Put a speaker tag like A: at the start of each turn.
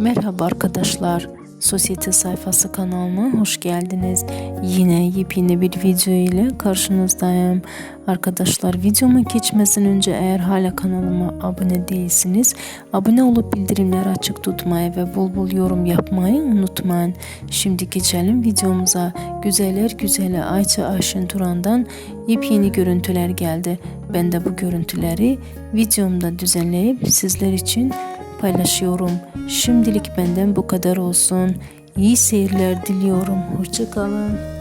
A: Merhaba arkadaşlar. Sosyete sayfası kanalıma hoş geldiniz. Yine yepyeni bir video ile karşınızdayım. Arkadaşlar videoma geçmeden önce eğer hala kanalıma abone değilsiniz, abone olup bildirimleri açık tutmayı ve bol bol yorum yapmayı unutmayın. Şimdi geçelim videomuza. Güzeller güzeli Ayça Ayşin Turan'dan yepyeni görüntüler geldi. Ben de bu görüntüleri videomda düzenleyip sizler için paylaşıyorum. Şimdilik benden bu kadar olsun. İyi seyirler diliyorum. Hoşçakalın.